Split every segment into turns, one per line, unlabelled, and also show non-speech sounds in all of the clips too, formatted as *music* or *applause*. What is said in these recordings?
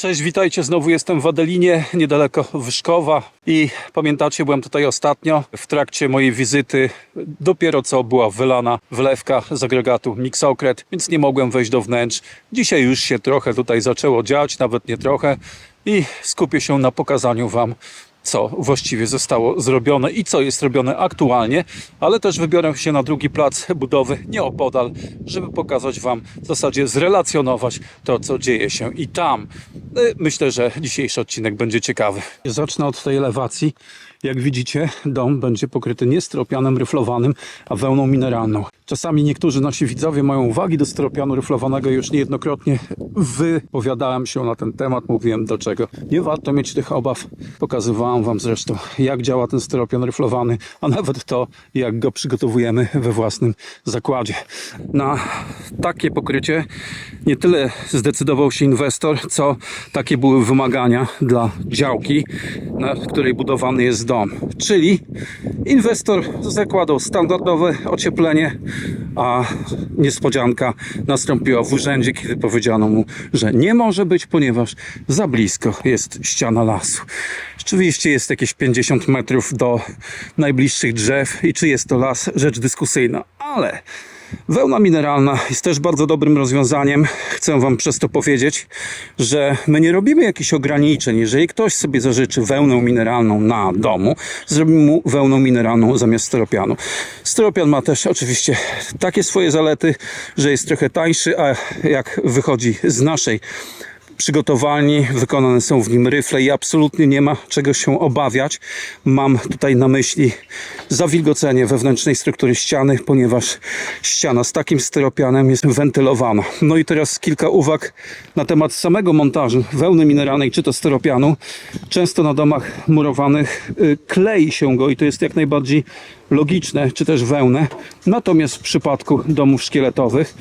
Cześć, witajcie. Znowu jestem w Adelinie, niedaleko Wyszkowa. I pamiętacie, byłem tutaj ostatnio w trakcie mojej wizyty. Dopiero co była wylana wlewka z agregatu Mixokret, więc nie mogłem wejść do wnętrz. Dzisiaj już się trochę tutaj zaczęło dziać, nawet nie trochę. I skupię się na pokazaniu Wam co właściwie zostało zrobione i co jest robione aktualnie, ale też wybiorę się na drugi plac budowy nieopodal, żeby pokazać Wam, w zasadzie zrelacjonować to, co dzieje się i tam. Y, Myślę, że dzisiejszy odcinek będzie ciekawy. Zacznę od tej elewacji. Jak widzicie, dom będzie pokryty nie styropianem ryflowanym, a wełną mineralną. Czasami niektórzy nasi widzowie mają uwagi do styropianu ryflowanego. Już niejednokrotnie wypowiadałem się na ten temat, mówiłem dlaczego. Nie warto mieć tych obaw. Pokazywałem Wam zresztą, jak działa ten styropian ryflowany, a nawet to, jak go przygotowujemy we własnym zakładzie. Na takie pokrycie nie tyle zdecydował się inwestor, co takie były wymagania dla działki, na której budowany jest dom. Czyli inwestor zakładał standardowe ocieplenie, a niespodzianka nastąpiła w urzędzie, kiedy powiedziano mu, że nie może być, ponieważ za blisko jest ściana lasu. Rzeczywiście jest jakieś 50 metrów do najbliższych drzew i czy jest to las, rzecz dyskusyjna, ale Wełna mineralna jest też bardzo dobrym rozwiązaniem. Chcę Wam przez to powiedzieć, że my nie robimy jakichś ograniczeń. Jeżeli ktoś sobie zażyczy wełnę mineralną na domu, zrobimy mu wełnę mineralną zamiast styropianu. Styropian ma też oczywiście takie swoje zalety, że jest trochę tańszy, a jak wychodzi z naszej przygotowalni, wykonane są w nim ryfle i absolutnie nie ma czego się obawiać. Mam tutaj na myśli zawilgocenie wewnętrznej struktury ściany, ponieważ ściana z takim styropianem jest wentylowana. No i teraz kilka uwag na temat samego montażu wełny mineralnej czy to styropianu. Często na domach murowanych y, klei się go i to jest jak najbardziej logiczne, czy też wełnę. Natomiast w przypadku domów szkieletowych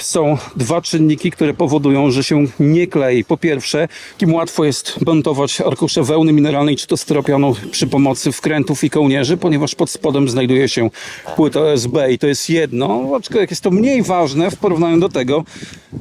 są dwa czynniki, które powodują, że się nie klei. Po pierwsze, im łatwo jest montować arkusze wełny mineralnej czy to styropianu przy pomocy wkrętów i kołnierzy, ponieważ pod spodem znajduje się płyta OSB i to jest jedno, aczkolwiek jest to mniej ważne w porównaniu do tego,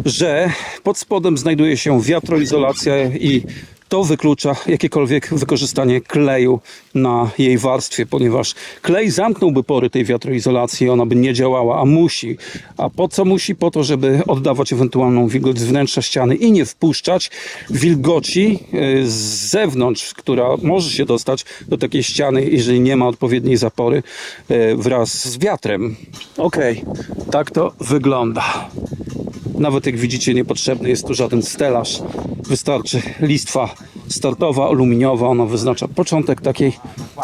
że pod spodem znajduje się wiatroizolacja i to wyklucza jakiekolwiek wykorzystanie kleju na jej warstwie, ponieważ klej zamknąłby pory tej wiatroizolacji, ona by nie działała, a musi. A po co musi? Po to, żeby oddawać ewentualną wilgoć z wnętrza ściany i nie wpuszczać wilgoci y, z zewnątrz, która może się dostać do takiej ściany, jeżeli nie ma odpowiedniej zapory y, wraz z wiatrem. Ok, tak to wygląda. Nawet jak widzicie, niepotrzebny jest tu żaden stelaż. Wystarczy listwa startowa, aluminiowa. Ona wyznacza początek takiej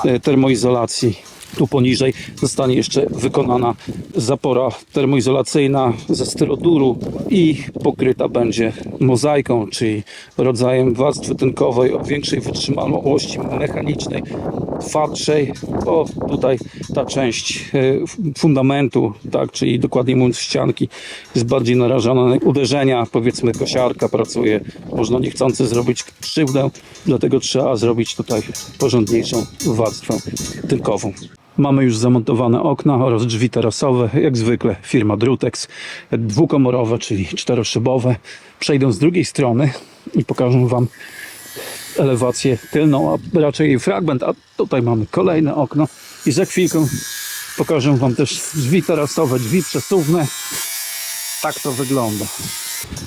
e, termoizolacji. Tu poniżej zostanie jeszcze wykonana zapora termoizolacyjna ze styroduru i pokryta będzie mozaiką, czyli rodzajem warstwy tynkowej o większej wytrzymałości mechanicznej, twardszej, bo tutaj ta część e, fundamentu, tak, czyli dokładnie mówiąc ścianki, jest bardziej narażona na uderzenia. Powiedzmy, kosiarka pracuje, można niechcący zrobić krzywdę, dlatego trzeba zrobić tutaj porządniejszą warstwę tynkową. Mamy już zamontowane okna oraz drzwi tarasowe, jak zwykle firma Drutex, dwukomorowe, czyli czteroszybowe. Przejdę z drugiej strony i pokażę Wam elewację tylną, a raczej jej fragment, a tutaj mamy kolejne okno i za chwilkę pokażę Wam też drzwi tarasowe, drzwi przesuwne. Tak to wygląda.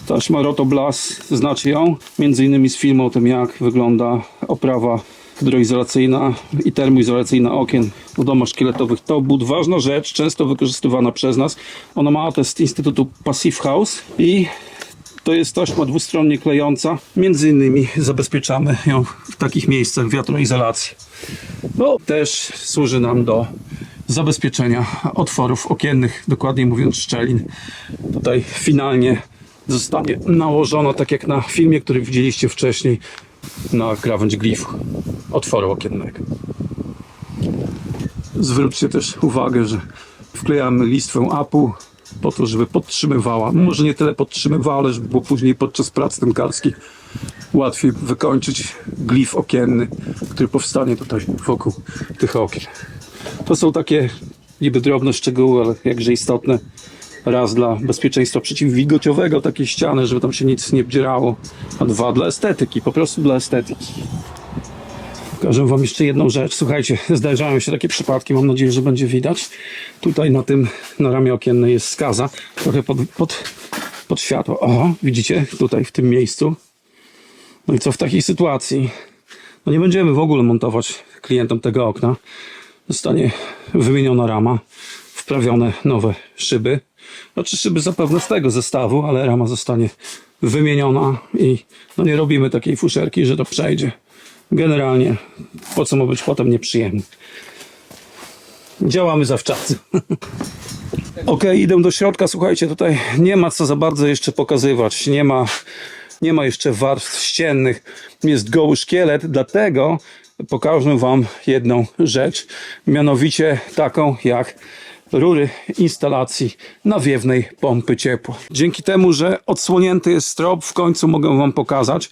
Taśma Rotoblas znaczy ją, między innymi z filmu o tym jak wygląda oprawa hydroizolacyjna i termoizolacyjna okien w domach szkieletowych. To but ważna rzecz, często wykorzystywana przez nas. Ona ma atest Instytutu Passive House i to jest taśma dwustronnie klejąca. Między innymi zabezpieczamy ją w takich miejscach wiatroizolacji. No, też służy nam do zabezpieczenia otworów okiennych, dokładniej mówiąc szczelin. Tutaj finalnie zostanie nałożona, tak jak na filmie, który widzieliście wcześniej, na krawędź glifu otworu okiennego. Zwróćcie też uwagę, że wklejamy listwę apu po to, żeby podtrzymywała, może nie tyle podtrzymywała, ale żeby było później podczas prac tynkarskich łatwiej wykończyć glif okienny, który powstanie tutaj wokół tych okien. To są takie niby drobne szczegóły, ale jakże istotne raz dla bezpieczeństwa przeciwwilgociowego takiej ściany, żeby tam się nic nie wdzierało, a dwa dla estetyki, po prostu dla estetyki. Pokażę Wam jeszcze jedną rzecz. Słuchajcie, zdarzają się takie przypadki, mam nadzieję, że będzie widać. Tutaj na tym, na ramię okiennej jest skaza, trochę pod, pod, pod światło. O, widzicie? Tutaj w tym miejscu. No i co w takiej sytuacji? No nie będziemy w ogóle montować klientom tego okna. Zostanie wymieniona rama, wprawione nowe szyby. Znaczy szyby zapewne z tego zestawu, ale rama zostanie wymieniona i no nie robimy takiej fuszerki, że to przejdzie. Generalnie po co ma być potem nieprzyjemny. Działamy zawczasu. *laughs* Ok, idę do środka. Słuchajcie, tutaj nie ma co za bardzo jeszcze pokazywać. Nie ma, nie ma jeszcze warstw ściennych. Jest goły szkielet, dlatego pokażę Wam jedną rzecz. Mianowicie taką jak rury instalacji nawiewnej pompy ciepła. Dzięki temu, że odsłonięty jest strop, w końcu mogę Wam pokazać,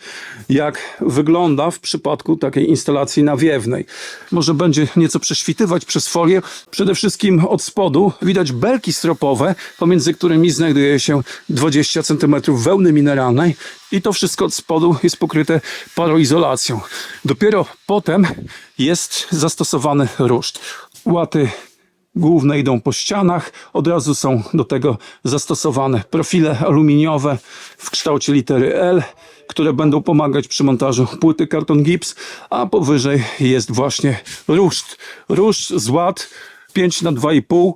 jak wygląda w przypadku takiej instalacji nawiewnej. Może będzie nieco prześwitywać przez folię. Przede wszystkim od spodu widać belki stropowe, pomiędzy którymi znajduje się 20 cm wełny mineralnej i to wszystko od spodu jest pokryte paroizolacją. Dopiero potem jest zastosowany ruszt. Łaty główne idą po ścianach. Od razu są do tego zastosowane profile aluminiowe w kształcie litery L, które będą pomagać przy montażu płyty karton gips, a powyżej jest właśnie ruszt. Ruszt z ład 5 na 2,5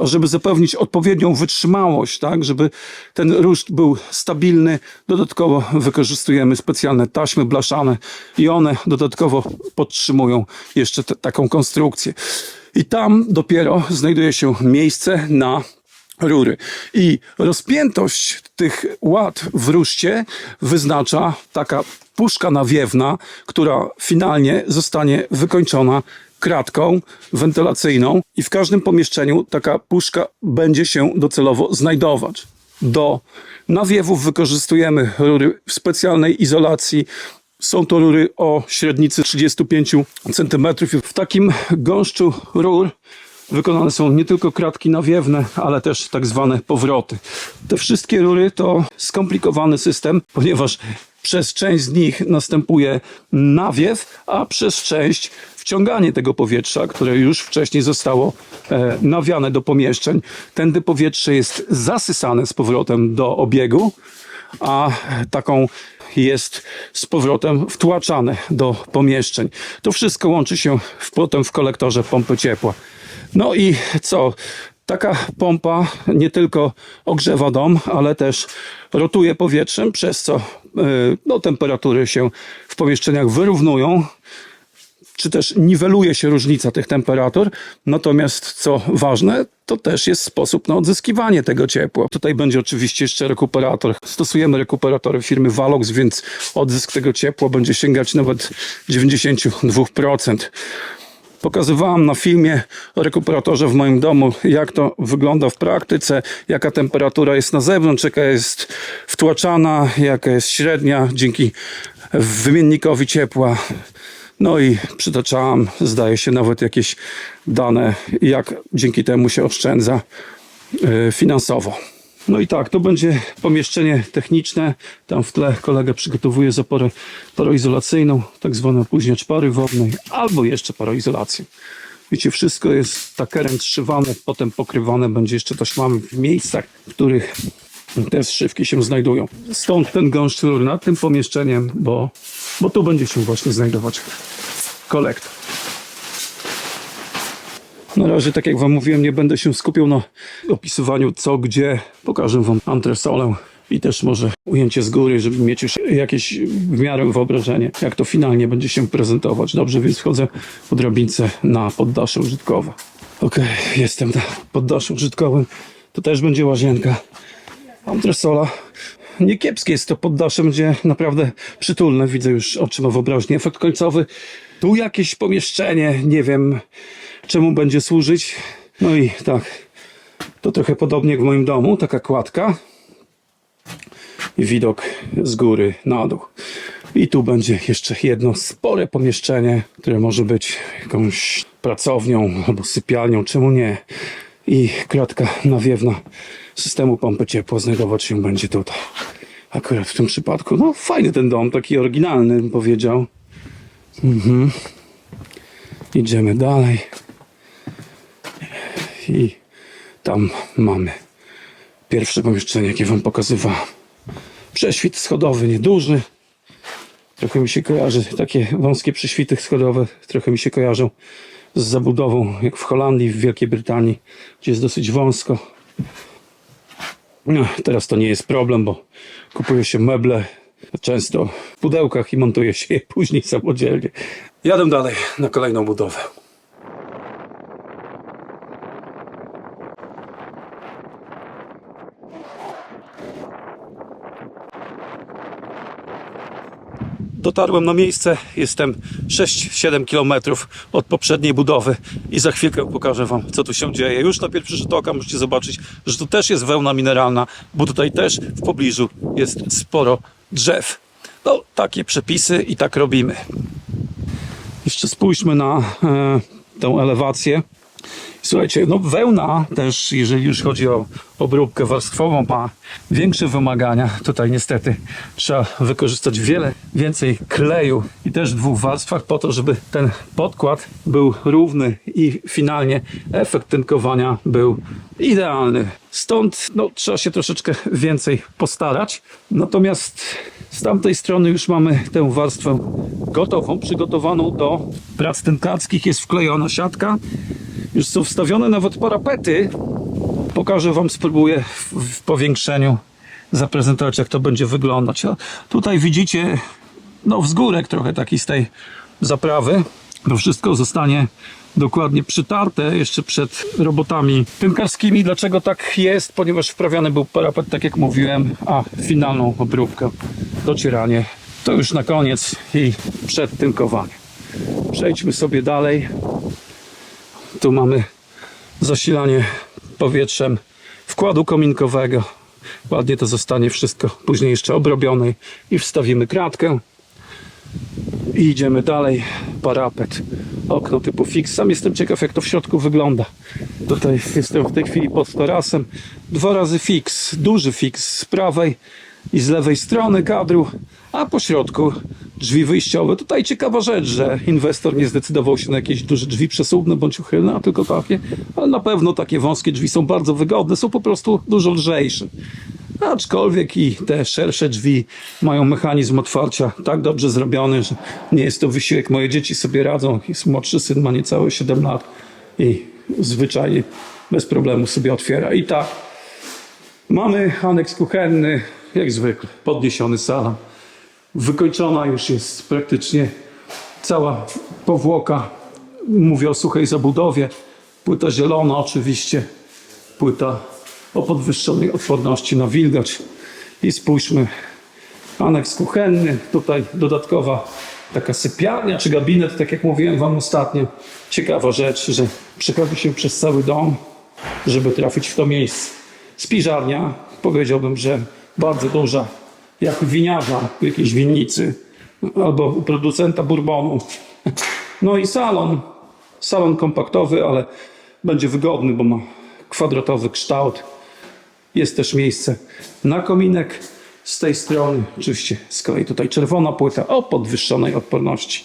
żeby zapewnić odpowiednią wytrzymałość, tak, żeby ten ruszt był stabilny. Dodatkowo wykorzystujemy specjalne taśmy blaszane i one dodatkowo podtrzymują jeszcze taką konstrukcję. I tam dopiero znajduje się miejsce na rury. I rozpiętość tych ład w ruszcie wyznacza taka puszka nawiewna, która finalnie zostanie wykończona kratką wentylacyjną i w każdym pomieszczeniu taka puszka będzie się docelowo znajdować. Do nawiewów wykorzystujemy rury w specjalnej izolacji. Są to rury o średnicy 35 cm. W takim gąszczu rur wykonane są nie tylko kratki nawiewne, ale też tak zwane powroty. Te wszystkie rury to skomplikowany system, ponieważ przez część z nich następuje nawiew, a przez część wciąganie tego powietrza, które już wcześniej zostało e, nawiane do pomieszczeń. Tędy powietrze jest zasysane z powrotem do obiegu, a taką jest z powrotem wtłaczane do pomieszczeń. To wszystko łączy się w, potem w kolektorze pompy ciepła. No i co? Taka pompa nie tylko ogrzewa dom, ale też rotuje powietrzem, przez co yy, no, temperatury się w pomieszczeniach wyrównują, czy też niweluje się różnica tych temperatur. Natomiast co ważne, to też jest sposób na odzyskiwanie tego ciepła. Tutaj będzie oczywiście jeszcze rekuperator. Stosujemy rekuperatory firmy Valox, więc odzysk tego ciepła będzie sięgać nawet 92%. Pokazywałam na filmie o rekuperatorze w moim domu, jak to wygląda w praktyce, jaka temperatura jest na zewnątrz, jaka jest wtłaczana, jaka jest średnia dzięki wymiennikowi ciepła. No i przytaczałam, zdaje się, nawet jakieś dane, jak dzięki temu się oszczędza y, finansowo. No i tak, to będzie pomieszczenie techniczne. Tam w tle kolega przygotowuje zaporę paroizolacyjną, tak zwane opóźniacz pary wodnej, albo jeszcze paroizolację. Wiecie, wszystko jest takerem zszywane, potem pokrywane będzie jeszcze taśmami w miejscach, w których te zszywki się znajdują. Stąd ten gąszcz rur nad tym pomieszczeniem, bo, bo tu będzie się właśnie znajdować kolektor. Na razie, tak jak Wam mówiłem, nie będę się skupiał na opisywaniu co, gdzie. Pokażę Wam antresolę i też może ujęcie z góry, żeby mieć już jakieś w miarę wyobrażenie, jak to finalnie będzie się prezentować. Dobrze, więc wchodzę po drabince na poddasze użytkowe. Ok, jestem na poddaszu użytkowym. To też będzie łazienka. Antresola. Niekiepskie jest to poddasze, będzie naprawdę przytulne. Widzę już oczyma wyobraźnię. Efekt końcowy. Tu jakieś pomieszczenie, nie wiem czemu będzie służyć. No i tak, to trochę podobnie jak w moim domu, taka kładka i widok z góry na dół. I tu będzie jeszcze jedno spore pomieszczenie, które może być jakąś pracownią albo sypialnią, czemu nie. I kratka nawiewna systemu pompy ciepła znajdować się będzie tutaj. Akurat w tym przypadku, no fajny ten dom, taki oryginalny bym powiedział. Mhm. Idziemy dalej. I tam mamy pierwsze pomieszczenie, jakie wam pokazywałem. Prześwit schodowy, nieduży. Trochę mi się kojarzy, takie wąskie prześwity schodowe trochę mi się kojarzą z zabudową, jak w Holandii, w Wielkiej Brytanii, gdzie jest dosyć wąsko. No, teraz to nie jest problem, bo kupuje się meble często w pudełkach i montuje się je później samodzielnie. Jadę dalej na kolejną budowę. Dotarłem na miejsce, jestem 6-7 km od poprzedniej budowy i za chwilkę pokażę Wam, co tu się dzieje. Już na pierwszy rzut oka możecie zobaczyć, że tu też jest wełna mineralna, bo tutaj też w pobliżu jest sporo drzew. No, takie przepisy i tak robimy. Jeszcze spójrzmy na e, tę elewację. Słuchajcie, no wełna też, jeżeli już chodzi o obróbkę warstwową, ma większe wymagania. Tutaj niestety trzeba wykorzystać wiele więcej kleju i też w dwóch warstwach po to, żeby ten podkład był równy i finalnie efekt tynkowania był idealny. Stąd no, trzeba się troszeczkę więcej postarać. Natomiast z tamtej strony już mamy tę warstwę gotową, przygotowaną do prac tynkarskich. Jest wklejona siatka. Już są wstawione nawet parapety. Pokażę Wam, spróbuję w, powiększeniu zaprezentować, jak to będzie wyglądać. A tutaj widzicie no, wzgórek trochę taki z tej zaprawy. To wszystko zostanie dokładnie przytarte jeszcze przed robotami tynkarskimi. Dlaczego tak jest? Ponieważ wprawiany był parapet, tak jak mówiłem, a finalną obróbkę, docieranie to już na koniec i przed tynkowaniem. Przejdźmy sobie dalej. Tu mamy zasilanie powietrzem wkładu kominkowego. Ładnie to zostanie wszystko później jeszcze obrobione i wstawimy kratkę. I idziemy dalej. Parapet, okno typu fix. Sam jestem ciekaw, jak to w środku wygląda. Tutaj jestem w tej chwili pod tarasem. Dwa razy fix, duży fix z prawej i z lewej strony kadru, a po środku drzwi wyjściowe. Tutaj ciekawa rzecz, że inwestor nie zdecydował się na jakieś duże drzwi przesuwne bądź uchylne, a tylko takie. Ale na pewno takie wąskie drzwi są bardzo wygodne, są po prostu dużo lżejsze. Aczkolwiek i te szersze drzwi mają mechanizm otwarcia tak dobrze zrobiony, że nie jest to wysiłek. Moje dzieci sobie radzą. Jest młodszy syn ma niecałe 7 lat i zwyczajnie bez problemu sobie otwiera. I tak, mamy aneks kuchenny, jak zwykle, podniesiony salon. Wykończona już jest praktycznie cała powłoka. Mówię o suchej zabudowie. Płyta zielona oczywiście, płyta o podwyższonej odporności na wilgoć. I spójrzmy, aneks kuchenny, tutaj dodatkowa taka sypialnia czy gabinet, tak jak mówiłem Wam ostatnio. Ciekawa rzecz, że przechodzi się przez cały dom, żeby trafić w to miejsce. Spiżarnia, powiedziałbym, że bardzo duża, jak winiarza w jakiejś winnicy albo producenta bourbonu. No i salon, salon kompaktowy, ale będzie wygodny, bo ma kwadratowy kształt. Jest też miejsce na kominek z tej strony. Oczywiście z kolei tutaj czerwona płyta o podwyższonej odporności.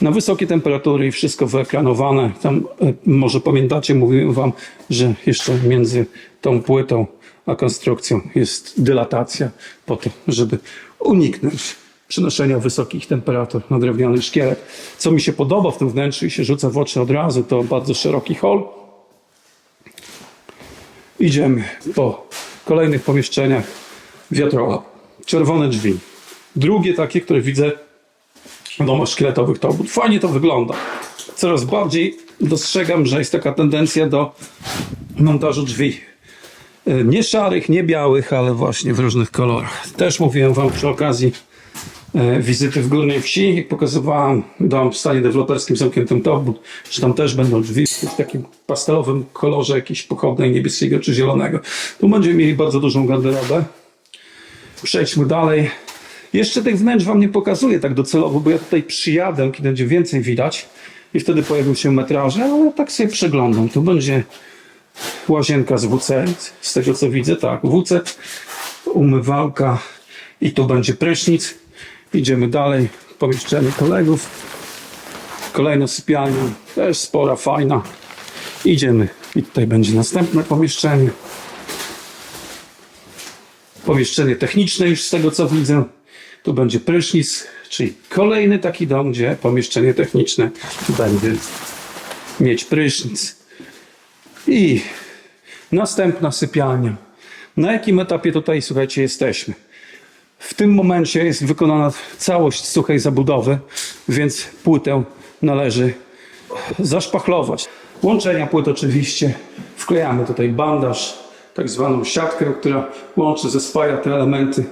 Na wysokie temperatury i wszystko wyekranowane. Tam e, może pamiętacie, mówiłem wam, że jeszcze między tą płytą a konstrukcją jest dylatacja po to, żeby uniknąć przenoszenia wysokich temperatur na drewniany szkielet. Co mi się podoba w tym wnętrzu i się rzuca w oczy od razu, to bardzo szeroki hol. Idziemy po kolejnych pomieszczeniach wiatrowa. Czerwone drzwi. Drugie takie, które widzę w domach szkieletowych to fajnie to wygląda. Coraz bardziej dostrzegam, że jest taka tendencja do montażu drzwi. E, Nie szarych, nie białych, ale właśnie w różnych kolorach. Też mówiłem Wam przy okazji e, wizyty w Górnej Wsi, jak pokazywałem dom w stanie deweloperskim zamkniętym Tobut, że tam też będą drzwi w takim pastelowym kolorze jakiejś pochodnej niebieskiego czy zielonego. Tu będziemy mieli bardzo dużą garderobę. Przejdźmy dalej. Jeszcze tych wnętrz Wam nie pokazuję tak docelowo, bo ja tutaj przyjadę, kiedy będzie więcej widać i wtedy pojawią się metraże, ale tak sobie przeglądam. Tu będzie łazienka z WC, z tego co widzę, tak, WC, umywalka i tu będzie prysznic. Idziemy dalej, pomieszczenie kolegów. Kolejna sypialnia, też spora, fajna. Idziemy i tutaj będzie następne pomieszczenie. Pomieszczenie techniczne już z tego co widzę. Tu będzie prysznic, czyli kolejny taki dom, gdzie pomieszczenie techniczne będzie mieć prysznic. I następna sypialnia. Na jakim etapie tutaj, słuchajcie, jesteśmy? W tym momencie jest wykonana całość suchej zabudowy, więc płytę należy zaszpachlować. Łączenia płyt oczywiście. Wklejamy tutaj bandaż, tak zwaną siatkę, która łączy, zespaja te elementy,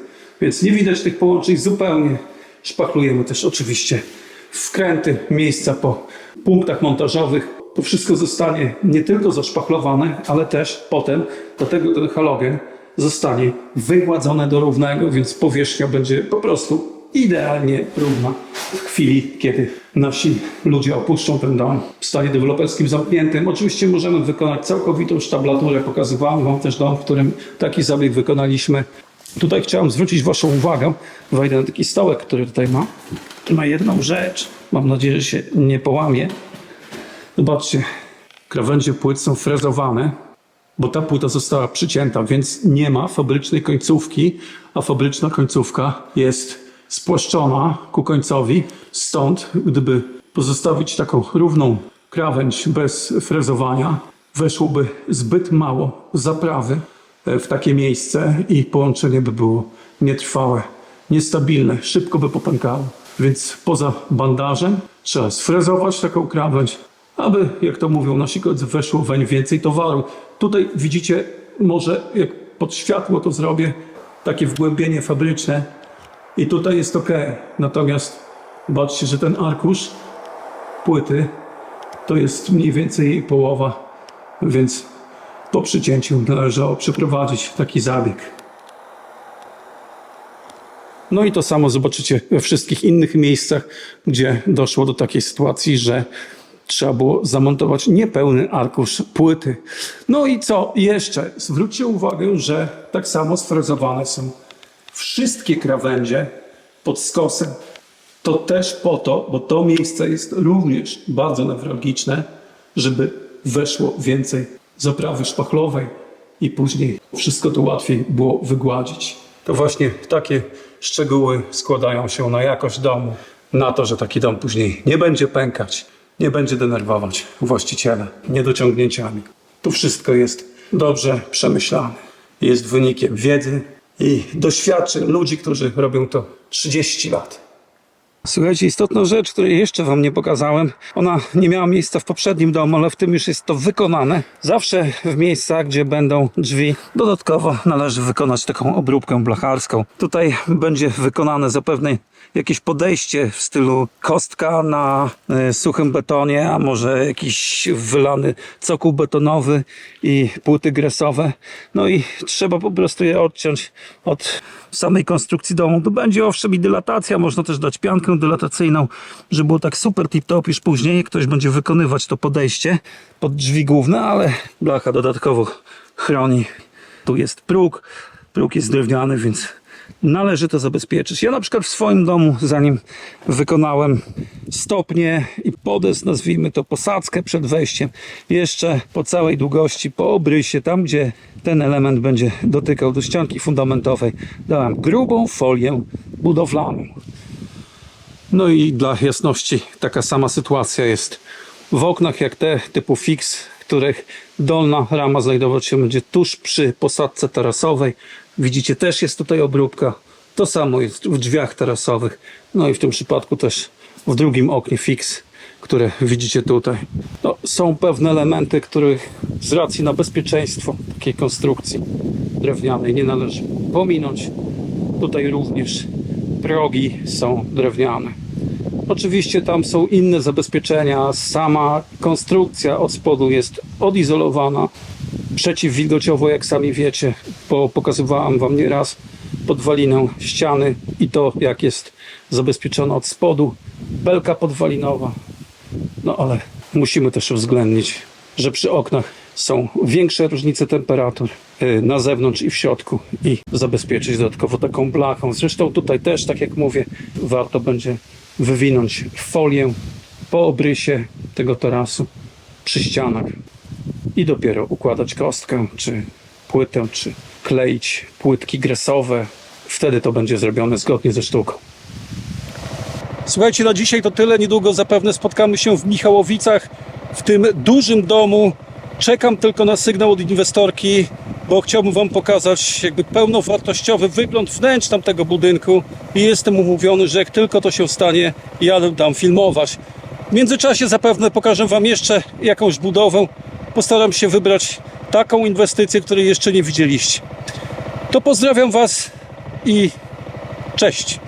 więc nie widać tych połączeń zupełnie. Szpachlujemy też oczywiście wkręty, miejsca po punktach montażowych. To wszystko zostanie nie tylko zaszpachlowane, ale też potem do tego ten halogen zostanie wygładzone do równego, więc powierzchnia będzie po prostu idealnie równa w chwili, kiedy nasi ludzie opuszczą ten dom w stanie deweloperskim zamkniętym. Oczywiście możemy wykonać całkowitą sztablaturę. Pokazywałem Wam też dom, w którym taki zabieg wykonaliśmy. Tutaj chciałem zwrócić Waszą uwagę. Wejdę na taki stołek, który tutaj ma. Ma jedną rzecz. Mam nadzieję, że się nie połamie. Zobaczcie, krawędzie płyt są frezowane, bo ta płyta została przycięta, więc nie ma fabrycznej końcówki, a fabryczna końcówka jest spłaszczona ku końcowi. Stąd, gdyby pozostawić taką równą krawędź bez frezowania, weszłoby zbyt mało zaprawy w takie miejsce i połączenie by było nietrwałe, niestabilne, szybko by popękało. Więc poza bandażem trzeba sfrezować taką krawędź, aby, jak to mówią nasi koledzy, weszło weń więcej towaru. Tutaj widzicie, może jak pod światło to zrobię, takie wgłębienie fabryczne i tutaj jest ok. Natomiast zobaczcie, że ten arkusz płyty to jest mniej więcej połowa, więc po przycięciu należało przeprowadzić taki zabieg. No i to samo zobaczycie we wszystkich innych miejscach, gdzie doszło do takiej sytuacji, że trzeba było zamontować niepełny arkusz płyty. No i co jeszcze? Zwróćcie uwagę, że tak samo sfrezowane są wszystkie krawędzie pod skosem. To też po to, bo to miejsce jest również bardzo newralgiczne, żeby weszło więcej zaprawy szpachlowej i później wszystko to łatwiej było wygładzić. To właśnie takie szczegóły składają się na jakość domu, na to, że taki dom później nie będzie pękać, nie będzie denerwować właściciela niedociągnięciami. To wszystko jest dobrze przemyślane. Jest wynikiem wiedzy i doświadczeń ludzi, którzy robią to 30 lat. Słuchajcie, istotna rzecz, której jeszcze Wam nie pokazałem, ona nie miała miejsca w poprzednim domu, ale w tym już jest to wykonane. Zawsze w miejscach, gdzie będą drzwi, dodatkowo należy wykonać taką obróbkę blacharską. Tutaj będzie wykonane zapewne jakieś podejście w stylu kostka na e, suchym betonie, a może jakiś wylany cokół betonowy i płyty gresowe. No i trzeba po prostu je odciąć od samej konstrukcji domu. To będzie owszem i dylatacja, można też dać piankę dylatacyjną, żeby było tak super tip-top, już później ktoś będzie wykonywać to podejście pod drzwi główne, ale blacha dodatkowo chroni. Tu jest próg, próg jest drewniany, więc należy to zabezpieczyć. Ja na przykład w swoim domu, zanim wykonałem stopnie i podest, nazwijmy to posadzkę przed wejściem, jeszcze po całej długości, po obrysie, tam gdzie ten element będzie dotykał do ścianki fundamentowej, dałem grubą folię budowlaną. No i dla jasności taka sama sytuacja jest w oknach jak te typu fix, których dolna rama znajdować się będzie tuż przy posadzce tarasowej. Widzicie, też jest tutaj obróbka. To samo jest w drzwiach tarasowych. No i w tym przypadku też w drugim oknie fix, które widzicie tutaj. No, są pewne elementy, których z racji na bezpieczeństwo takiej konstrukcji drewnianej nie należy pominąć. Tutaj również progi są drewniane. Oczywiście tam są inne zabezpieczenia. Sama konstrukcja od spodu jest odizolowana przeciwwilgociowo, jak sami wiecie, bo pokazywałem Wam nieraz podwalinę ściany i to, jak jest zabezpieczona od spodu. Belka podwalinowa. No ale musimy też uwzględnić, że przy oknach są większe różnice temperatur y, na zewnątrz i w środku i zabezpieczyć dodatkowo taką blachą. Zresztą tutaj też, tak jak mówię, warto będzie wywinąć folię po obrysie tego tarasu przy ścianach i dopiero układać kostkę, czy płytę, czy kleić płytki gresowe. Wtedy to będzie zrobione zgodnie ze sztuką. Słuchajcie, na dzisiaj to tyle. Niedługo zapewne spotkamy się w Michałowicach, w tym dużym domu. Czekam tylko na sygnał od inwestorki, bo chciałbym Wam pokazać jakby pełnowartościowy wygląd wnętrz tamtego budynku i jestem umówiony, że jak tylko to się stanie, jadę tam filmować. W międzyczasie zapewne pokażę Wam jeszcze jakąś budowę. Postaram się wybrać taką inwestycję, której jeszcze nie widzieliście. To pozdrawiam Was i cześć.